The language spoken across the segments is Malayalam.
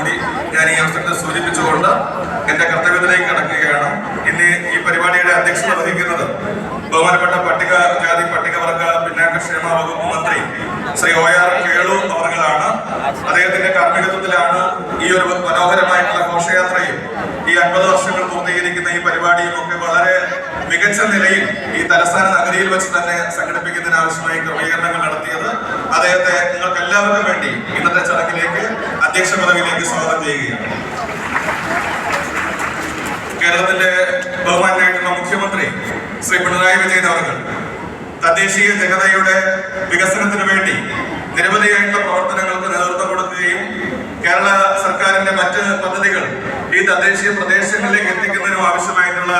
കൂടി ഞാൻ ഈ അവസരത്തിൽ സൂചിപ്പിച്ചുകൊണ്ട് എന്റെ കർത്തവ്യത്തിലേക്ക് കടക്കുകയാണ്. ഇന്ന് ഈ പരിപാടിയുടെ അധ്യക്ഷത വഹിക്കുന്നത് ബഹുമാനപ്പെട്ട പട്ടിക ജാതി പട്ടികവർഗ പിന്നാക്കക്ഷേമ വകുപ്പ് മന്ത്രി ശ്രീ ഒ ആർ കേളു അവർകളാണ് അദ്ദേഹത്തിന്റെ കാർമ്മികത്വത്തിലാണ് ഈ ഒരു മനോഹരമായിട്ടുള്ള ഘോഷയാത്രയും ഈ അൻപത് വർഷങ്ങൾ പൂർത്തീകരിക്കുന്ന ഈ പരിപാടിയും ഒക്കെ വളരെ മികച്ച നിലയിൽ ഈ തലസ്ഥാന നഗരിയിൽ വെച്ച് തന്നെ സംഘടിപ്പിക്കുന്നതിന് ആവശ്യമായി ക്രമീകരണങ്ങൾ നടത്തിയത്. അദ്ദേഹത്തെ നിങ്ങൾക്ക് എല്ലാവർക്കും വേണ്ടി ഇന്നത്തെ ചടങ്ങിലേക്ക് അധ്യക്ഷ പദവിയിലേക്ക് സ്വാഗതം ചെയ്യുകയാണ് കേരളത്തിന്റെ ബഹുമാനായിട്ടുള്ള മുഖ്യമന്ത്രി ശ്രീ പിണറായി വിജയൻ അവർക്ക് തദ്ദേശീയ ജനതയുടെ വികസനത്തിന് വേണ്ടി നിരവധിയായിട്ടുള്ള പ്രവർത്തനങ്ങൾക്ക് നേതൃത്വം കൊടുക്കുകയും കേരള സർക്കാരിന്റെ മറ്റ് പദ്ധതികൾ ഈ തദ്ദേശീയ പ്രദേശങ്ങളിലേക്ക് എത്തിക്കുന്നതിനും ആവശ്യമായിട്ടുള്ള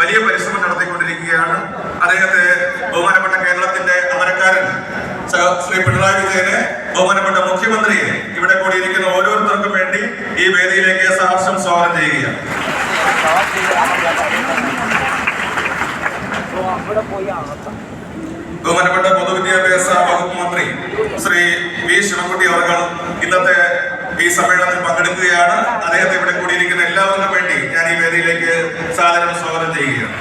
വലിയ പരിശ്രമം നടത്തിക്കൊണ്ടിരിക്കുകയാണ്. അദ്ദേഹത്തെ ബഹുമാനപ്പെട്ട കേരളത്തിന്റെ അമരക്കാരൻ ശ്രീ പിണറായി വിജയനെ ബഹുമാനപ്പെട്ട മുഖ്യമന്ത്രിയെ ഇവിടെ കൂടിയിരിക്കുന്ന ഓരോരുത്തർക്കും വേണ്ടി ഈ വേദിയിലേക്ക് സഹർഷം സ്വാഗതം ചെയ്യുകയാണ്. ബഹുമാനപ്പെട്ട പൊതുവിദ്യാഭ്യാസ വകുപ്പ് മന്ത്രി ശ്രീ വി ശിവൻകുട്ടി അവർ ഇന്നത്തെ ഈ സമ്മേളനത്തിൽ പങ്കെടുക്കുകയാണ്. അദ്ദേഹത്തെ ഇവിടെ കൂടിയിരിക്കുന്ന എല്ലാവർക്കും വേണ്ടി ഞാൻ ഈ വേദിയിലേക്ക് സാദരം സ്വാഗതം ചെയ്യുകയാണ്.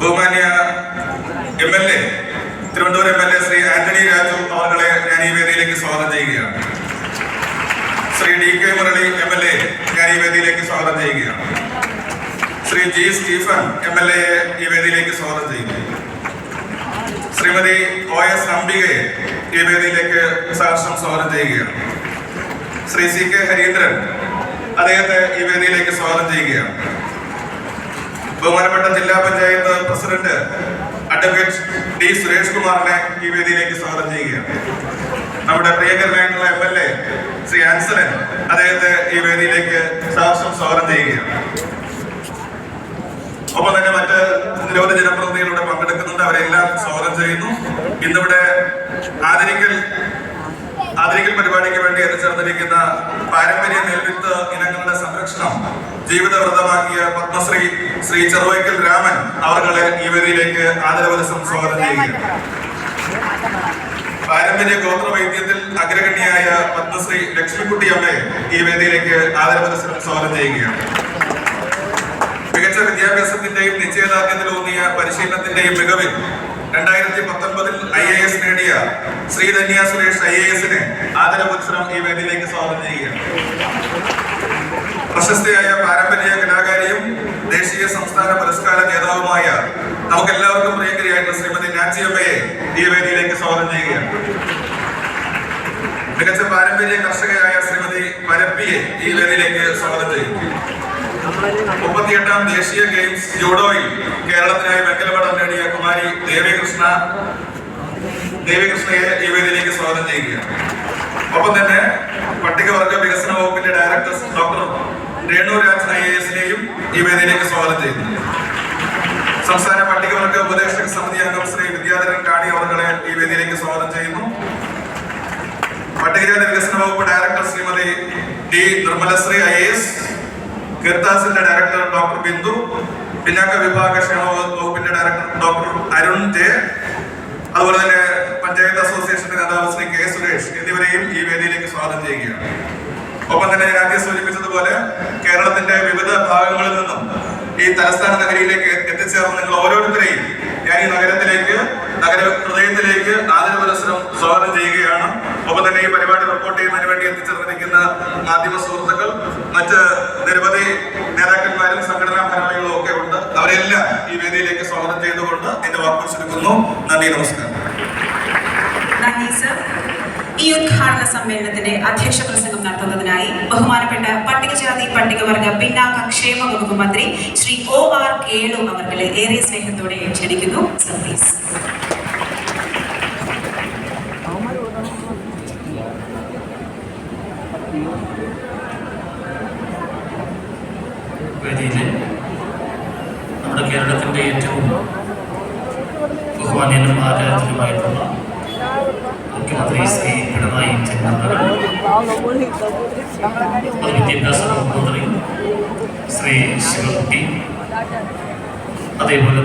ബഹുമാന്യ M L A Thiruvananthapuram M L A Shri Antony Raju അവരെ ഞാൻ ഈ വേദിയിലേക്ക് സ്വാഗതം ചെയ്യുകയാണ്. Shri D K Murali M L A വേദിയിലേക്ക് സ്വാഗതം ചെയ്യുകയാണ്. Shri G Stephen M L A ഈ വേദിയിലേക്ക് സ്വാഗതം ചെയ്യുകയാണ്. ശ്രീമതി ഒ എസ് അംബികയെ ഈ വേദിയിലേക്ക് സാക്ഷം സ്വാഗതം ചെയ്യുകയാണ്. ശ്രീ സി കെ ഹരീന്ദ്രൻ അദ്ദേഹത്തെ ഈ വേദിയിലേക്ക് സ്വാഗതം ചെയ്യുകയാണ്. ബഹുമാനപ്പെട്ട ജില്ലാ panchayat president advocate D Suresh കുമാറിനെ ഈ വേദിയിലേക്ക് സ്വാഗതം ചെയ്യുകയാണ്. നമ്മുടെ പ്രിയങ്കരനായിട്ടുള്ള M L A Shri Ansalan അദ്ദേഹത്തെ ഈ വേദിയിലേക്ക് സാക്ഷം സ്വാഗതം ചെയ്യുകയാണ്. ഒപ്പം തന്നെ മറ്റ് നിരവധി ജനപ്രതിനിധികളുടെ പങ്കെടുക്കുന്നുണ്ട്. അവരെല്ലാം സ്വാഗതം ചെയ്യുന്നു. ഇന്നിവിടെ ആദരിക്കൽ ആദരിക്കൽ പരിപാടിക്ക് വേണ്ടി എത്തിച്ചേർന്നിരിക്കുന്ന പാരമ്പര്യ നെൽവിത്ത് ഇനങ്ങളുടെ സംരക്ഷണം ജീവിതവ്രതമാക്കിയ പത്മശ്രീ ശ്രീ ചെറുവൈക്കൽ രാമൻ അവർകളെ ഈ വേദിയിലേക്ക് ആദരവലസം സ്വാഗതം ചെയ്യുകയാണ്. പാരമ്പര്യ ഗോത്ര വൈദ്യത്തിൽ അഗ്രഗണ്യായ പത്മശ്രീ ലക്ഷ്മിക്കുട്ടി അമ്മയെ ഈ വേദിയിലേക്ക് ആദരവലസം സ്വാഗതം ചെയ്യുകയാണ്. മികച്ച വിദ്യാഭ്യാസത്തിന്റെയും നിശ്ചയദാർഢ്യത്തിലൂന്നിയ പരിശീലനത്തിന്റെയും മികവിൽ രണ്ടായിരത്തി പത്തൊൻപതിൽ ഐ എ എസ് നേടിയ ശ്രീധന്യ സുരേഷ് ഐ എ എസിനെ ആദരപുരസ്സരം ഈ വേദിയിലേക്ക് സ്വാഗതം ചെയ്യുകയാണ്. പ്രശസ്തയായ പാരമ്പര്യ കലാകാരിയും ദേശീയ സംസ്ഥാന പുരസ്കാര ജേതാവുമായ നമുക്ക് എല്ലാവർക്കും പ്രിയങ്കരിയായിട്ടുള്ള ശ്രീമതി നാൻസി അമ്മയെ ഈ വേദിയിലേക്ക് സ്വാഗതം ചെയ്യുകയാണ്. മികച്ച പാരമ്പര്യ കർഷകയായ ശ്രീമതി പരപ്പിയെ ഈ വേദിയിലേക്ക് സ്വാഗതം ചെയ്യുന്നു. മുപ്പത്തിയെട്ടാം ദേശീയ ഗെയിംസ് ജൂഡോയിൽ കേരളത്തിനായി വെങ്കല പടം നേടിയ കുമാരി ദേവികൃഷ്ണ ദേവികൃഷ്ണയെ ഈ വേദിയിലേക്ക് സ്വാഗതം ചെയ്യുകയാണ്. ഒപ്പം തന്നെ പട്ടികവർഗ വികസന വകുപ്പിന്റെ director doctor Renu Raj I എസിനെയും ഈ വേദിയിലേക്ക് സ്വാഗതം ചെയ്യുന്നു. സംസ്ഥാന പട്ടികവർഗ ഉപദേശക സമിതി അംഗം ശ്രീ വിദ്യാധരൻ കാണി അവർകളെ ഈ വേദിയിലേക്ക് സ്വാഗതം ചെയ്യുന്നു. പട്ടികജാതി വികസന വകുപ്പ് director Shrimati T Nirmalashree I S കിർത്താസിന്റെ director doctor Bindu പിന്നാക്ക വിഭാഗ ക്ഷേമ വകുപ്പിന്റെ ഡയറക്ടർ ഡോക്ടർ അരുൺ ജെ അതുപോലെ തന്നെ പഞ്ചായത്ത് അസോസിയേഷന്റെ നേതാവ് ശ്രീ കെ സുരേഷ് എന്നിവരെയും ഈ വേദിയിലേക്ക് സ്വാഗതം ചെയ്യുകയാണ്. ഒപ്പം തന്നെ ഞാൻ ആദ്യം സൂചിപ്പിച്ചതുപോലെ കേരളത്തിന്റെ വിവിധ ഭാഗങ്ങളിൽ നിന്നും ഈ തലസ്ഥാന നഗരിയിലേക്ക് എത്തിച്ചേർന്ന നിങ്ങൾ ഓരോരുത്തരെയും ഞാൻ ഈ നഗരത്തിലേക്ക് നഗര ഹൃദയത്തിലേക്ക് ആദരപുരസ്സരം സ്വാഗതം ചെയ്യുകയാണ്. ഈ പരിപാടി റിപ്പോർട്ട് ചെയ്യുന്നതിന് വേണ്ടി എത്തിച്ചേർന്നിരിക്കുന്ന മാധ്യമ സുഹൃത്തുക്കൾ മറ്റ് നിരവധി നേതാക്കന്മാരും സംഘടനാ ഭാരവാഹികളും ഒക്കെ ഉണ്ട്. അവരെല്ലാം ഈ വേദിയിലേക്ക് സ്വാഗതം ചെയ്തുകൊണ്ട് എന്റെ വാക്കുകൾ ചുരുക്കുന്നു നന്ദി നമസ്കാരം. നന്ദി സർ ഈ ഉദ്ഘാടന സമ്മേളനത്തിന്റെ അധ്യക്ഷ പ്രസംഗം നടത്തുന്നതിനായി ബഹുമാനപ്പെട്ട പട്ടികജാതി പട്ടികവർഗ പിന്നാക്ക ക്ഷേമ വകുപ്പ് മന്ത്രി ശ്രീ ഒ ആർ കേളു അവർകളെ ഏറെ സ്നേഹത്തോടെ ക്ഷണിക്കുന്നു. സർ വേദിയിലെ നമ്മുടെ കേരളത്തിന്റെ ഏറ്റവും ബഹുമാനീയനും ആരാധനയുമായിട്ടുള്ള മുഖ്യമന്ത്രി ശ്രീ പിണറായി വിദ്യാഭ്യാസ വകുപ്പ് മന്ത്രി ശ്രീ ശിവകുട്ടി അതേപോലെ